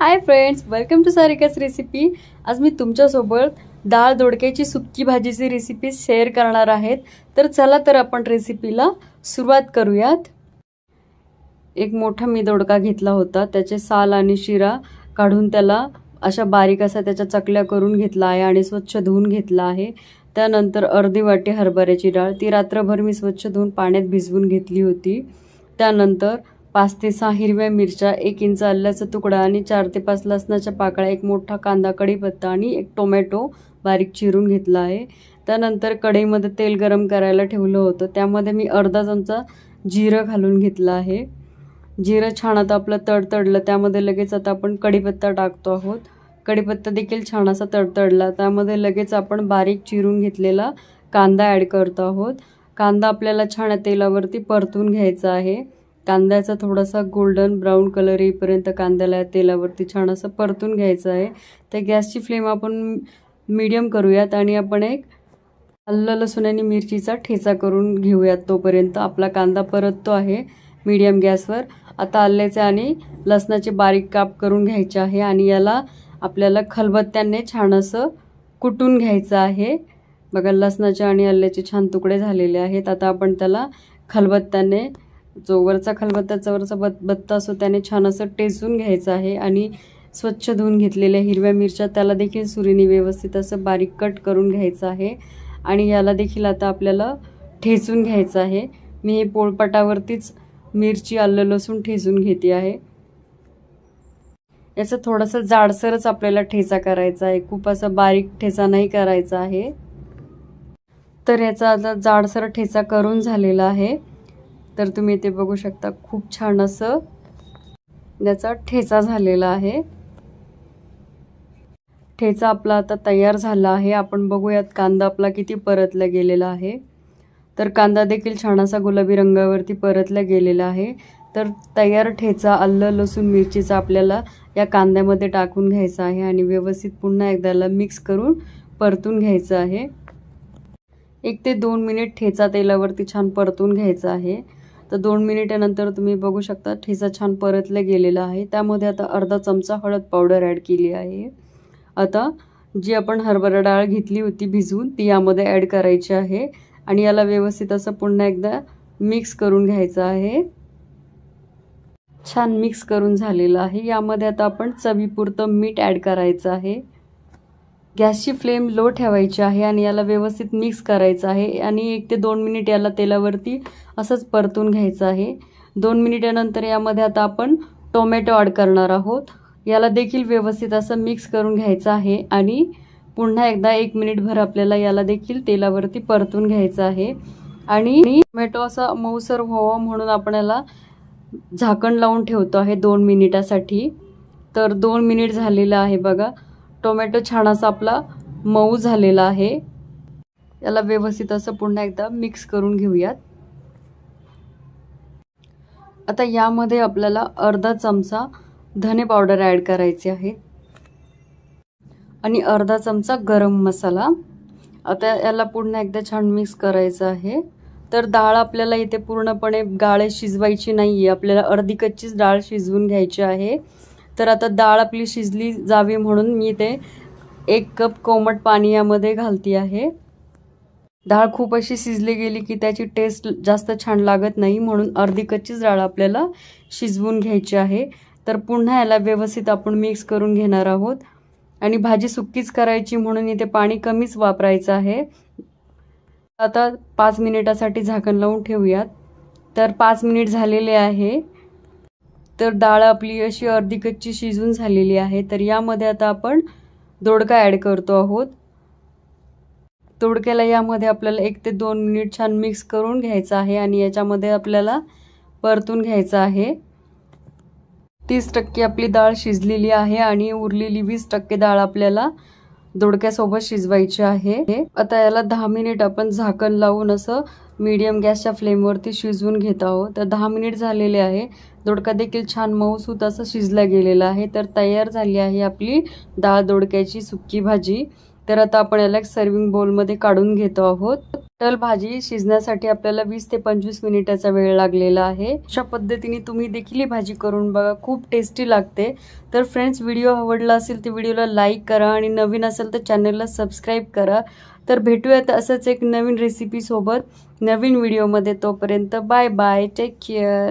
Hi friends welcome to Sarika's recipe आज मी तुमच्यासोबत डाळ दोडक्याची सुक्की भाजीची रेसिपी शेअर करणार आहेत. तर चला तर आपण रेसिपीला सुरुवात करूयात. एक मोठा मी दोडका घेतला होता. त्याचे साल आणि शिरा काढून त्याला अशा बारीक असा त्याच्या चकल्या करून घेतला आहे आणि स्वच्छ धुवून घेतला आहे. त्यानंतर अर्धी वाटी हरभऱ्याची डाळ. ती रात्रभर मी स्वच्छ धुवून पाण्यात भिजवून घेतली होती. त्यानंतर पाच ते सहा हिरव्या मिरच्या एक इंच आल्याचा तुकडा आणि चार ते पाच लसणाच्या पाकळ्या एक मोठा कांदा कढीपत्ता आणि एक टोमॅटो बारीक चिरून घेतला आहे. त्यानंतर कढईमध्ये तेल गरम करायला ठेवलं होतं. त्यामध्ये मी अर्धा चमचा जिरं घालून घेतलं आहे. जिरं छान आता आपलं तडतडलं त्यामध्ये लगेच आता आपण कढीपत्ता टाकतो आहोत. कढीपत्ता देखील छान असा तडतडला त्यामध्ये लगेच आपण बारीक चिरून घेतलेला कांदा ॲड करतो आहोत. कांदा आपल्याला छान तेलावरती परतून घ्यायचा आहे. कांद्याचा थोडासा गोल्डन ब्राऊन कलर येईपर्यंत कांद्याला तेलावरती छान असं परतून घ्यायचं आहे. तर गॅसची फ्लेम आपण मीडियम करूयात आणि आपण एक आलं लसूण आणि मिरचीचा ठेचा करून घेऊयात तोपर्यंत. आपला कांदा परततो आहे मीडियम गॅसवर. आता आल्याचे आणि लसणाचे बारीक काप करून घ्यायचे आहे आणि याला आपल्याला खलबत्त्याने छान असं कुटून घ्यायचं आहे. बघा लसणाचे आणि आल्याचे छान तुकडे झालेले आहेत. आता आपण त्याला खलबत्त्याने जो वरचा खलबत्त्याचा वरचा बत बत्ता असो त्याने छान असं टेचून घ्यायचं आहे आणि स्वच्छ धुवून घेतलेल्या हिरव्या मिरच्या त्याला देखील सुरीने व्यवस्थित असं बारीक कट करून घ्यायचं आहे. आणि याला देखील आता आपल्याला ठेचून घ्यायचं आहे. मी हे पोळपाटावरतीच मिरची आलं लसूण ठेचून घेते आहे. याचा थोडासा जाडसरच आपल्याला ठेचा करायचा आहे. खूप असा बारीक ठेचा नाही करायचा आहे. तर याचा आता जाडसर ठेचा करून झालेला आहे. तर तुम्ही इथे बघू शकता खूप छान असं याचा ठेचा झालेला आहे. ठेचा आपला आता तयार झाला आहे. आपण बघूयात कांदा आपला किती परतला गेलेला आहे. तर कांदा देखील छान असा गुलाबी रंगावरती परतला गेलेला आहे. तर तयार ठेचा आलं लसूण मिरचीचा आपल्याला या कांद्यामध्ये टाकून घ्यायचा आहे आणि व्यवस्थित पुन्हा एकदाला मिक्स करून परतून घ्यायचं आहे. एक ते दोन मिनिट ठेचा तेलावरती छान परतून घ्यायचा आहे. तर दोन मिनिटानंतर तुम्ही बघू शकता ठेचा छान परतला गेलेला आहे. त्यामध्ये आता अर्धा चमचा हळद पावडर ॲड केली आहे. आता जी आपण हरभरा डाळ घेतली होती भिजवून ती यामध्ये ॲड करायची आहे. आणि याला व्यवस्थित असं पुन्हा एकदा मिक्स करून घ्यायचं आहे. छान मिक्स करून झालेलं आहे. यामध्ये आता आपण चवीपुरतं मीठ ॲड करायचं आहे. गॅसची फ्लेम लो ठेवायची आहे आणि याला व्यवस्थित मिक्स करायचं आहे आणि एक ते दोन मिनिट याला तेलावरती असंच परतून घ्यायचं आहे. दोन मिनिटानंतर यामध्ये आता आपण टोमॅटो ॲड करणार आहोत. याला देखील व्यवस्थित असं मिक्स करून घ्यायचं आहे आणि पुन्हा एकदा एक मिनिटभर आपल्याला याला देखील तेलावरती परतून घ्यायचं आहे. आणि टोमॅटो असा मऊसर व्हावा म्हणून आपण याला झाकण लावून ठेवतो आहे दोन मिनिटासाठी. तर दोन मिनिट झालेलं आहे बघा. टोमॅटो छान असा आपला मऊ झालेला आहे. याला व्यवस्थित असं पुन्हा एकदा मिक्स करून घेऊयात. आता यामध्ये आपल्याला अर्धा चमचा धने पावडर ॲड करायची आहे. आणि अर्धा चमचा गरम मसाला. आता याला पुन्हा एकदा छान मिक्स करायचं आहे. तर डाळ आपल्याला इथे पूर्णपणे गाळे शिजवायची नाही आहे आपल्याला अर्धी कच्चीच डाळ शिजवून घ्यायची आहे. तर आता डाळ आपली शिजली जावी म्हणून मी ते एक कप कोमट पाणी यामध्ये घालती आहे. डाळ खूप अशी शिजली गेली की त्याची टेस्ट जास्त छान लागत नाही म्हणून अर्धी कच्चीच डाळ आपल्याला शिजवून घ्यायची आहे. तर पुन्हा याला व्यवस्थित आपण मिक्स करून घेणार आहोत. आणि भाजी सुक्कीच करायची म्हणून इथे पाणी कमीच वापरायचं आहे. आता पाच मिनिटासाठी झाकण लावून ठेवूयात. तर पाच मिनिट झालेले आहे. तर डाळ आपली अशी अर्धी कच्ची शिजून झालेली आहे. तर यामध्ये आता आपण दोडका ॲड करतो आहोत. दोडक्याला यामध्ये आपल्याला एक ते दोन मिनिट छान मिक्स करून घ्यायचं आहे आणि याच्यामध्ये आपल्याला परतून घ्यायचं आहे. तीस टक्के आपली डाळ शिजलेली आहे आणि उरलेली वीस टक्के डाळ आपल्याला दोडक्यासोबत शिजवायचे आहे. आता याला दहा मिनिट आपण झाकण लावून असं मीडियम गॅसच्या फ्लेमवरती शिजवून घेत आहोत. तर दहा मिनिट झालेले आहे. दोडका देखील छान मऊसूत असं शिजला गेलेला आहे. तर तयार झाली आहे आपली डाळ दोडक्याची सुक्की भाजी. तर आता आपण याला एक सर्विंग बोलमध्ये काढून घेतो आहोत. टल भाजी शिजण्यासाठी आपल्याला वीस ते पंचवीस मिनिटाचा वेळ लागलेला आहे. अशा पद्धतीने तुम्ही देखील ही भाजी करून बघा खूप टेस्टी लागते. तर फ्रेंड्स व्हिडिओ आवडला असेल तर व्हिडिओला लाईक करा आणि नवीन असेल तर चॅनलला सबस्क्राईब करा. तर भेटूयात असंच एक नवीन रेसिपीसोबत नवीन व्हिडिओमध्ये तोपर्यंत बाय बाय टेक केअर